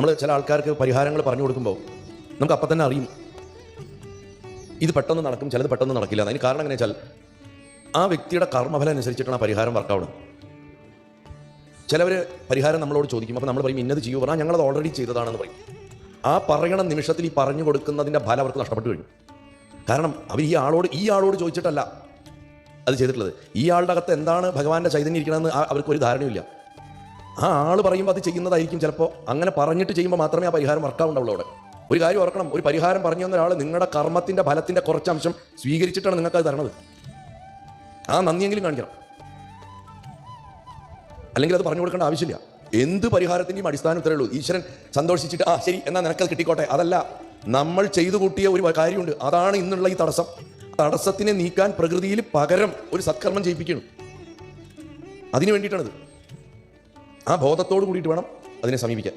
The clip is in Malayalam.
നമ്മൾ ചില ആൾക്കാർക്ക് പരിഹാരങ്ങൾ പറഞ്ഞു കൊടുക്കുമ്പോൾ നമുക്ക് അപ്പം തന്നെ അറിയും. ഇത് പെട്ടെന്ന് നടക്കും ചിലത് പെട്ടെന്ന് നടക്കില്ല. അതിന് കാരണം എങ്ങനെ വെച്ചാൽ ആ വ്യക്തിയുടെ കർമ്മഫലം അനുസരിച്ചിട്ടാണ് ആ പരിഹാരം വർക്കാവുന്നത് ചിലവർ പരിഹാരം നമ്മളോട് ചോദിക്കും. അപ്പോൾ നമ്മൾ പറയും ഇന്നത് ചെയ്യൂ. പറഞ്ഞാൽ ഞങ്ങളത് ഓൾറെഡി ചെയ്തതാണെന്ന് പറയും. ആ പറയണ നിമിഷത്തിൽ ഈ പറഞ്ഞു കൊടുക്കുന്നതിന്റെ ഫലം അവർക്ക് നഷ്ടപ്പെട്ടു കഴിഞ്ഞു. കാരണം അവർ ഈ ആളോട് ഈ ആളോട് ചോദിച്ചിട്ടല്ല അത് ചെയ്തിട്ടുള്ളത്. ഈ ആളുടെ അകത്ത് എന്താണ് ഭഗവാന്റെ ചൈതന്യം ഇരിക്കണമെന്ന് അവർക്കൊരു ധാരണയില്ല ആ ആൾ പറയുമ്പോൾ അത് ചെയ്യുന്നതായിരിക്കും ചിലപ്പോൾ അങ്ങനെ പറഞ്ഞിട്ട് ചെയ്യുമ്പോൾ മാത്രമേ ആ പരിഹാരം വർക്കാവുണ്ടാവുള്ളൂ അവിടെ. ഒരു കാര്യം ഓർക്കണം ഒരു പരിഹാരം പറഞ്ഞു തന്ന ഒരാൾ നിങ്ങളുടെ കർമ്മത്തിന്റെ ഫലത്തിന്റെ കുറച്ച് അംശം സ്വീകരിച്ചിട്ടാണ് നിങ്ങൾക്ക് അത് തരണത്. ആ നന്ദിയെങ്കിലും കാണിക്കണം. അല്ലെങ്കിൽ അത് പറഞ്ഞു കൊടുക്കേണ്ട ആവശ്യമില്ല. എന്ത് പരിഹാരത്തിന്റെയും അടിസ്ഥാനം ഇത്രയേ ഉള്ളൂ. ഈശ്വരൻ സന്തോഷിച്ചിട്ട് ആ ശരി എന്നാൽ നിനക്കത് കിട്ടിക്കോട്ടെ. അതല്ല നമ്മൾ ചെയ്തു കൂട്ടിയ ഒരു കാര്യമുണ്ട്. അതാണ് ഇന്നുള്ള ഈ തടസ്സം. തടസ്സത്തിനെ നീക്കാൻ പ്രകൃതിയിൽ പകരം ഒരു സത്കർമ്മം ചെയ്യിപ്പിക്കണം. അതിനു വേണ്ടിയിട്ടാണിത്. ആ ബോധത്തോട് കൂടിയിട്ട് വേണം അതിനെ സമീപിക്കാൻ.